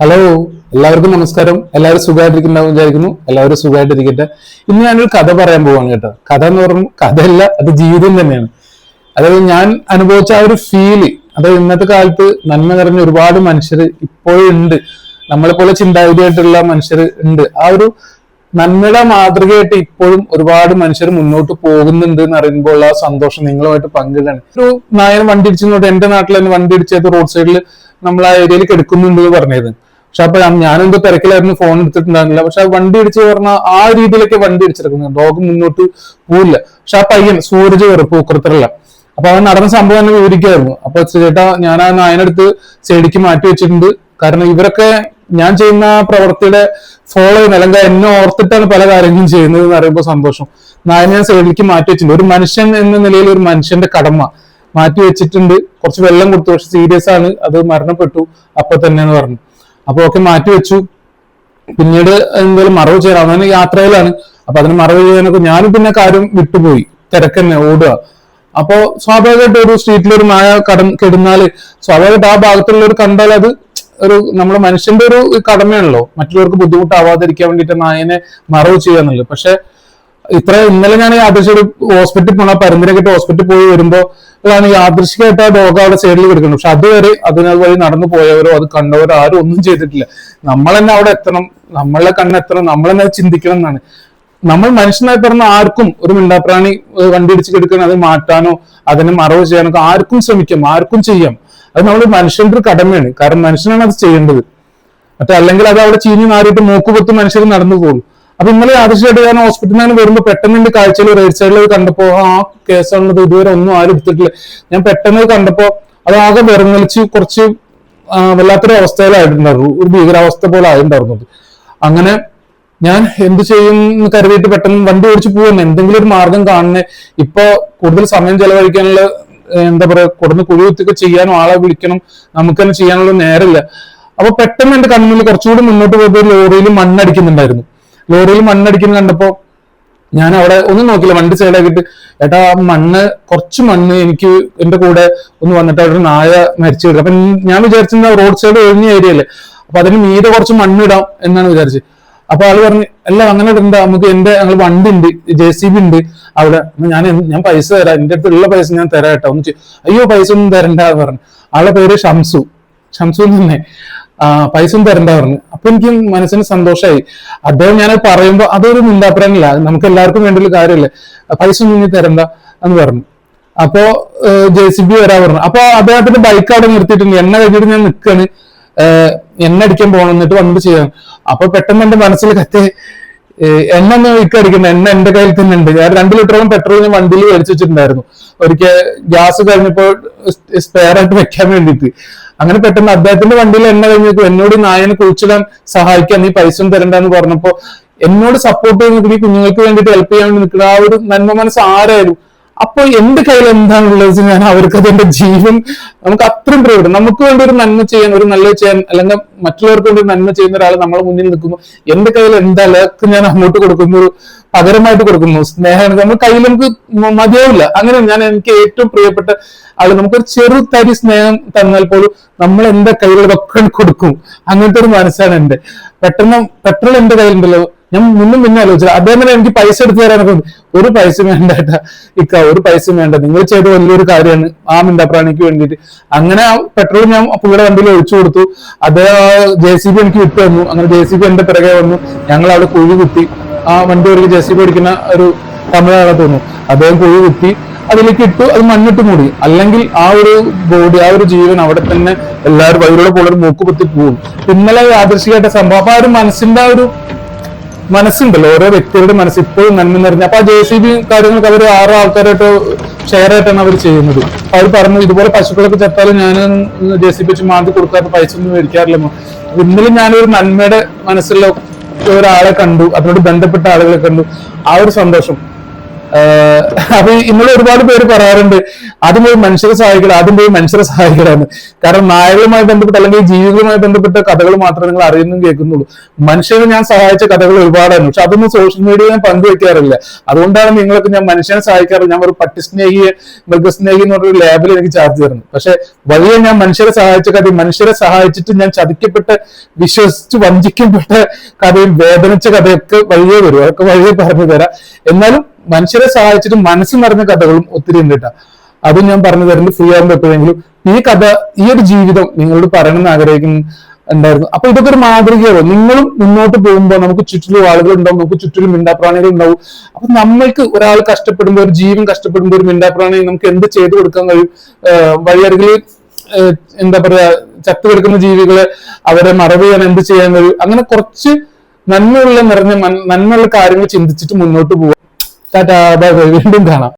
Hello എല്ലാവർക്കും നമസ്കാരം. എല്ലാവരും സുഖമായിട്ടിരിക്കുന്നുണ്ടാവും വിചാരിക്കുന്നു. എല്ലാവരും സുഖമായിട്ടിരിക്കട്ടെ. ഇന്ന് ഞാനൊരു കഥ പറയാൻ പോവാണ് കേട്ടോ. കഥ എന്ന് പറഞ്ഞു കഥയല്ല അത് ജീവിതം തന്നെയാണ്. അതായത് ഞാൻ അനുഭവിച്ച ആ ഒരു ഫീൽ അതായത് ഇന്നത്തെ കാലത്ത് നന്മ നിറഞ്ഞ ഒരുപാട് മനുഷ്യർ ഇപ്പോഴും ഉണ്ട്. നമ്മളെ പോലെ ചിന്താഗതിയായിട്ടുള്ള മനുഷ്യർ ഉണ്ട്. ആ ഒരു നന്മയുടെ മാതൃകയായിട്ട് ഇപ്പോഴും ഒരുപാട് മനുഷ്യർ മുന്നോട്ട് പോകുന്നുണ്ട് എന്ന് അറിയുമ്പോൾ ആ സന്തോഷം നിങ്ങളുമായിട്ട് പങ്കിടാണ്. ഒരു നായൻ വണ്ടി ഇടിച്ചെന്നോട്ട് എന്റെ നാട്ടിൽ തന്നെ വണ്ടി ഇടിച്ചത് റോഡ് സൈഡിൽ നമ്മൾ ആ ഏരിയയിൽ കിടക്കുന്നുണ്ട് പറഞ്ഞത്. പക്ഷെ അപ്പൊ ഞാനെന്തോ തിരക്കിലായിരുന്നു ഫോൺ എടുത്തിട്ടുണ്ടായിരുന്നില്ല. പക്ഷെ വണ്ടി ഇടിച്ച് പറഞ്ഞാൽ ആ രീതിയിലൊക്കെ വണ്ടി അടിച്ചിരിക്കുന്നു ഡോഗ് മുന്നോട്ട് പോവില്ല. പക്ഷെ ആ പയ്യൻ സൂരജ് വെറുപ്പ് ഉക്കൃത്തരല്ല അപ്പൊ അവൻ നടന്ന സംഭവം തന്നെ വിവരിക്കായിരുന്നു അപ്പൊ ചേട്ടാ ഞാൻ ആ നായനടുത്ത് സൈഡിക്ക് മാറ്റി വെച്ചിട്ടുണ്ട്. കാരണം ഇവരൊക്കെ ഞാൻ ചെയ്യുന്ന പ്രവൃത്തിയുടെ ഫോളോ ചെയ്യുന്ന അല്ലെങ്കിൽ എന്നെ ഓർത്തിട്ടാണ് പല കാര്യങ്ങളും ചെയ്യുന്നത് എന്ന് പറയുമ്പോൾ സന്തോഷം. നായനെ ഞാൻ സൈഡിലേക്ക് മാറ്റി വെച്ചിട്ടുണ്ട്. ഒരു മനുഷ്യൻ എന്ന നിലയിൽ ഒരു മനുഷ്യന്റെ കടമ. മാറ്റി വെച്ചിട്ടുണ്ട്. കുറച്ച് വെള്ളം കൊടുത്തു. പക്ഷെ സീരിയസ് ആണ്. അത് മരണപ്പെട്ടു. അപ്പൊ തന്നെ എന്ന് പറഞ്ഞു അപ്പൊ ഒക്കെ മാറ്റി വെച്ചു. പിന്നീട് എന്തെങ്കിലും മറവ് ചെയ്യാൻ അവന് യാത്രയിലാണ്. അപ്പൊ അതിന് മറവ് ചെയ്യാനൊക്കെ ഞാനും പിന്നെ കാര്യം വിട്ടുപോയി. തിരക്കന്നെ ഓടുക. അപ്പോ സ്വാഭാവികമായിട്ട് ഒരു സ്ട്രീറ്റിൽ ഒരു മായ കട കെടുന്നാൽ സ്വാഭാവികമായിട്ട് ആ ഭാഗത്തുള്ളവർ കണ്ടാൽ അത് ഒരു നമ്മുടെ മനുഷ്യന്റെ ഒരു കടമയാണല്ലോ. മറ്റുള്ളവർക്ക് ബുദ്ധിമുട്ടാവാതിരിക്കാൻ വേണ്ടിയിട്ട് നായനെ മറവ് ചെയ്യാന്നുള്ളത് പക്ഷെ ഇത്ര ഇന്നലെ ഞാൻ യാദൃശ്യ ഒരു ഹോസ്പിറ്റലിൽ പോണ പരന്തിനൊക്കെ ഹോസ്പിറ്റലിൽ പോയി വരുമ്പോ അതാണ് യാദൃശികമായിട്ട് ആ ഡോഗ് അവിടെ സൈഡിൽ കിടക്കുന്നത് പക്ഷെ അതുവരെ അതിനത് വഴി നടന്നു പോയവരോ അത് കണ്ടവരോ ആരും ഒന്നും ചെയ്തിട്ടില്ല. നമ്മൾ തന്നെ അവിടെ എത്തണം നമ്മളെ കണ്ണെത്തണം നമ്മൾ തന്നെ ചിന്തിക്കണം എന്നാണ്. നമ്മൾ മനുഷ്യനായി പറഞ്ഞ ആർക്കും ഒരു മിണ്ടാപ്രാണി കണ്ടുപിടിച്ച് കിടക്കണം അത് മാറ്റാനോ അതിനെ മറവ് ചെയ്യാനോ ആർക്കും ശ്രമിക്കാം ആർക്കും ചെയ്യാം. അത് നമ്മൾ മനുഷ്യന്റെ ഒരു കടമയാണ്. കാരണം മനുഷ്യനാണ് അത് ചെയ്യേണ്ടത്. മറ്റേ അല്ലെങ്കിൽ അത് അവിടെ ചീഞ്ഞു മാറിയിട്ട് മൂക്കുപൊത്ത് മനുഷ്യർ നടന്നു പോകും. അപ്പൊ ഇന്നലെ ആദർശമായിട്ട് ഞാൻ ഹോസ്പിറ്റലിൽ നിന്ന് വരുമ്പോൾ പെട്ടെന്ന് എന്റെ കാഴ്ചയിൽ റൈറ്റ് സൈഡിൽ കണ്ടപ്പോ ആ കേസാണുള്ളത് ഇതുവരെ ഒന്നും ആരും എടുത്തിട്ടില്ല. ഞാൻ പെട്ടെന്ന് കണ്ടപ്പോ അത് ആകെ വിറങ്ങലിച്ച് കുറച്ച് വല്ലാത്തൊരു അവസ്ഥയിലായിട്ടുണ്ടായിരുന്നു. ഒരു ഭീകരാവസ്ഥ പോലെ ആയിട്ടുണ്ടായിരുന്നത് അങ്ങനെ ഞാൻ എന്ത് ചെയ്യും എന്ന് കരുതിയിട്ട് പെട്ടെന്ന് വണ്ടി ഓടിച്ചു പോകുന്നു എന്തെങ്കിലും ഒരു മാർഗം കാണുന്നേ ഇപ്പൊ കൂടുതൽ സമയം ചെലവഴിക്കാനുള്ള എന്താ പറയാ കൊടുന്ന് കുഴികുത്തൊക്കെ ചെയ്യാനും ആളെ വിളിക്കണം. നമുക്ക് തന്നെ ചെയ്യാനുള്ള നേരമില്ല. അപ്പൊ പെട്ടെന്ന് എന്റെ കണ്ണിൽ കുറച്ചുകൂടി മുന്നോട്ട് പോയപ്പോൾ ലോറിയിൽ മണ്ണടിക്കുന്നുണ്ടായിരുന്നു. ലോറിയിൽ മണ്ണടിക്കുന്നത് കണ്ടപ്പോ ഞാൻ അവിടെ ഒന്നും നോക്കില്ല വണ്ടി സൈഡാക്കിട്ട് ഏട്ടാ ആ മണ്ണ് കുറച്ച് മണ്ണ് എനിക്ക് എന്റെ കൂടെ ഒന്ന് വന്നിട്ട് അവിടെ നായ മരിച്ചു കിട്ടും. അപ്പൊ ഞാൻ വിചാരിച്ചിരുന്ന റോഡ് സൈഡ് ഒഴിഞ്ഞ ഏരിയ അല്ലേ? അപ്പൊ അതിന് മീതെ കുറച്ച് മണ്ണ് ഇടാം എന്നാണ് വിചാരിച്ചത്. അപ്പൊ ആൾ പറഞ്ഞു അല്ല അങ്ങനെ ഇടണ്ട. നമുക്ക് എന്റെ ഞങ്ങൾ വണ്ടി ഉണ്ട് ജെ സി ബി ഉണ്ട് അവിടെ. ഞാൻ ഞാൻ പൈസ തരാം. എന്റെ അടുത്തുള്ള പൈസ ഞാൻ തരാം കേട്ടോ. ഒന്ന് അയ്യോ പൈസ ഒന്നും തരണ്ട എന്ന് പറഞ്ഞു. ആളെ പേര് ഷംസു. ഷംസു തന്നെ. പൈസ ഒന്നും തരണ്ട പറഞ്ഞു അപ്പൊ എനിക്ക് മനസ്സിന് സന്തോഷമായി അദ്ദേഹം ഞാൻ പറയുമ്പോ അതൊരു മുണ്ടാപ്രാനില്ല അത് നമുക്ക് എല്ലാവർക്കും വേണ്ടിയുള്ള കാര്യമല്ലേ? പൈസ ഒന്നും ഇനി തരണ്ട എന്ന് പറഞ്ഞു. അപ്പോ ജെ സി ബി വരാ പറഞ്ഞു. അപ്പൊ അദ്ദേഹത്തിന്റെ ബൈക്ക് അവിടെ നിർത്തിയിട്ടുണ്ട്. എണ്ണ കഴിഞ്ഞിട്ട് ഞാൻ നിൽക്കാണ് എണ്ണ അടിക്കാൻ പോകണം എന്നിട്ട് വന്നിട്ട് ചെയ്യാം. അപ്പൊ പെട്ടെന്ന് എന്റെ മനസ്സിൽ കത്തെ എണ്ണ ഒന്നും വിൽക്ക അടിക്കണ്ട. എണ്ണ എന്റെ കയ്യിൽ തന്നെ ഉണ്ട്. ഞാൻ രണ്ട് ലിറ്ററോളം പെട്രോൾ ഞാൻ വണ്ടിയിൽ മേടിച്ചു വെച്ചിട്ടുണ്ടായിരുന്നു. ഒരിക്കൽ ഗ്യാസ് കഴിഞ്ഞപ്പോ സ്പെയർ ആയിട്ട് വെക്കാൻ വേണ്ടിയിട്ട്. അങ്ങനെ പെട്ടെന്ന് അദ്ദേഹത്തിന്റെ വണ്ടിയിൽ എണ്ണ കഴിഞ്ഞപ്പോൾ എന്നോട് നായനെ കുഴിച്ചിടാൻ സഹായിക്കാൻ നീ പൈസ തരണ്ട തരണ്ടെന്ന് പറഞ്ഞപ്പോ എന്നോട് സപ്പോർട്ട് ചെയ്ത് നിൽക്കുന്ന ഈ കുഞ്ഞുങ്ങൾക്ക് വേണ്ടിയിട്ട് ഹെൽപ്പ് ചെയ്യാൻ നിൽക്കുന്ന ആ ഒരു നന്മ മനസ്സ് ആരായാലും അപ്പൊ എന്റെ കയ്യിൽ എന്താണുള്ളത്? ഞാൻ അവർക്ക് അതെന്റെ ജീവൻ നമുക്ക് അത്രയും പ്രയോജനം. നമുക്ക് വേണ്ടി ഒരു നന്മ ചെയ്യാൻ ഒരു നല്ലത് ചെയ്യാൻ അല്ലെങ്കിൽ മറ്റുള്ളവർക്ക് വേണ്ടി നന്മ ചെയ്യുന്ന ഒരാൾ നമ്മളെ മുന്നിൽ നിൽക്കുമ്പോൾ എന്റെ കയ്യിൽ എന്താ ലക്ക് ഞാൻ അങ്ങോട്ട് കൊടുക്കുന്ന പകരമായിട്ട് കൊടുക്കുന്നു സ്നേഹം നമ്മൾ കയ്യിൽ നമുക്ക് മതിയാവില്ല. അങ്ങനെ ഞാൻ എനിക്ക് ഏറ്റവും പ്രിയപ്പെട്ട ആൾ. നമുക്കൊരു ചെറു തരി സ്നേഹം തന്നാൽ പോലും നമ്മൾ എന്റെ കയ്യിലുള്ളതൊക്കെ കൊടുക്കും. അങ്ങനത്തെ ഒരു മനസ്സാണ് എന്റെ. പെട്ടെന്ന് പെട്രോൾ എന്റെ കയ്യിലുണ്ടല്ലോ. ഞാൻ മുന്നും പിന്നെ ആലോചിച്ചു അദ്ദേഹം തന്നെ എനിക്ക് പൈസ എടുത്തു തരാനൊക്കെ ഒരു പൈസ വേണ്ട ഇക്ക ഒരു പൈസ വേണ്ട. നിങ്ങൾ ചെയ്ത വലിയൊരു കാര്യമാണ്. ആ മിണ്ടാപ്രാണിക്ക് വേണ്ടിയിട്ട്. അങ്ങനെ ആ പെട്രോൾ ഞാൻ പുള്ളിയുടെ വണ്ടിയിൽ ഒഴിച്ചു കൊടുത്തു. അദ്ദേഹം ജെ സി ബി എനിക്ക് വിട്ടു തന്നു. അങ്ങനെ ജെ സി ബി എന്റെ പിറകെ വന്നു. ഞങ്ങൾ അവിടെ കുഴി കുത്തി. ആ വണ്ടി ഒരു ജെ സി ബി ഓടിക്കുന്ന ഒരു തമിഴാളെ തോന്നുന്നു അദ്ദേഹം കുഴി കുത്തി. അതിലേക്ക് ഇട്ടു. അത് മണ്ണിട്ട് മൂടി. അല്ലെങ്കിൽ ആ ഒരു ബോഡി ആ ഒരു ജീവൻ അവിടെ തന്നെ എല്ലാവരും വൈകിലൂടെ പോലെ മൂക്ക് പൊത്തി പോകും ഇന്നലെ യാദൃശികമായിട്ട് സംഭവം. അപ്പൊ ആ ഒരു മനസ്സിന്റെ ആ ഒരു മനസ്സുണ്ടല്ലോ. ഓരോ വ്യക്തികളുടെ മനസ്സ് ഇപ്പോഴും നന്മ നിറഞ്ഞ അപ്പൊ ആ ജെ സി ബി കാര്യങ്ങൾക്ക് അവർ ആറ് ആൾക്കാരായിട്ട് ഷെയർ ആയിട്ടാണ് അവർ ചെയ്യുന്നത്. അവർ പറഞ്ഞു ഇതുപോലെ പശുക്കളൊക്കെ ചത്താലും ഞാൻ ജെ സി ബി വെച്ച് മാന്തി കൊടുക്കാത്ത പൈസ ഒന്നും മേടിക്കാറില്ല ഇന്നലെ ഞാനൊരു നന്മയുടെ മനസ്സിലുള്ള ഒരാളെ കണ്ടു. അതിനോട് ബന്ധപ്പെട്ട ആളുകളെ കണ്ടു. ആ ഒരു സന്തോഷം. അപ്പൊ ഇന്നലെ ഒരുപാട് പേര് പറയാറുണ്ട് ആദ്യം പോയി മനുഷ്യരെ സഹായിക്കണം ആദ്യം പോയി മനുഷ്യരെ സഹായിക്കണമെന്ന് കാരണം നായകളുമായി ബന്ധപ്പെട്ട് അല്ലെങ്കിൽ ജീവികളുമായി ബന്ധപ്പെട്ട കഥകൾ മാത്രമേ നിങ്ങൾ അറിയുന്നതും കേൾക്കുന്നുള്ളൂ. മനുഷ്യനെ ഞാൻ സഹായിച്ച കഥകൾ ഒരുപാടാണ് പക്ഷെ അതൊന്നും സോഷ്യൽ മീഡിയയിൽ ഞാൻ പങ്കുവെക്കാറില്ല. അതുകൊണ്ടാണ് നിങ്ങളൊക്കെ ഞാൻ മനുഷ്യനെ സഹായിക്കാറ്. ഞാൻ ഒരു പട്ടിസ്നേഹിയെ മൃഗസ്നേഹി എന്ന് പറഞ്ഞൊരു ലാബിൽ എനിക്ക് ചാർജ് തരുന്നു പക്ഷെ വലിയ ഞാൻ മനുഷ്യരെ സഹായിച്ച കഥ മനുഷ്യരെ സഹായിച്ചിട്ട് ഞാൻ ചതിക്കപ്പെട്ട് വിശ്വസിച്ച് വഞ്ചിക്കപ്പെട്ട കഥയും വേദനിച്ച കഥയൊക്കെ വഴിയേ വരും. അതൊക്കെ വഴിയേ പറഞ്ഞു തരാം. എന്നാലും മനുഷ്യരെ സഹായിച്ചിട്ട് മനസ്സ് നിറഞ്ഞ കഥകളും ഒത്തിരി ഉണ്ട് കേട്ടോ. അതും ഞാൻ പറഞ്ഞു തരുന്നത് ഫ്രീ ആകുമ്പോൾ എപ്പോഴെങ്കിലും ഈ കഥ ഈ ഒരു ജീവിതം നിങ്ങളോട് പറയണമെന്ന് ആഗ്രഹിക്കുന്നു ഉണ്ടായിരുന്നു. അപ്പൊ ഇതൊക്കെ ഒരു മാതൃകയാവും നിങ്ങളും മുന്നോട്ട് പോകുമ്പോൾ നമുക്ക് ചുറ്റിലും ആളുകൾ ഉണ്ടാവും നമുക്ക് ചുറ്റിലും മിണ്ടാപ്രാണികൾ ഉണ്ടാവും. അപ്പൊ നമ്മൾക്ക് ഒരാൾ കഷ്ടപ്പെടുമ്പോൾ ഒരു ജീവൻ കഷ്ടപ്പെടുമ്പോൾ ഒരു മിണ്ടാപ്രാണി നമുക്ക് എന്ത് ചെയ്തു കൊടുക്കാൻ കഴിയും? വഴിയരികിൽ എന്താ പറയാ ചത്തുകിടക്കുന്ന ജീവികളെ അവരെ മറവ് ചെയ്യാൻ എന്ത് ചെയ്യാൻ കഴിയും? അങ്ങനെ കുറച്ച് നന്മയുള്ള നിറഞ്ഞ നന്മയുള്ള കാര്യങ്ങൾ ചിന്തിച്ചിട്ട് മുന്നോട്ട് പോവുക. ടാറ്റാ ബൈ ബൈ വീണ്ടും കാണാം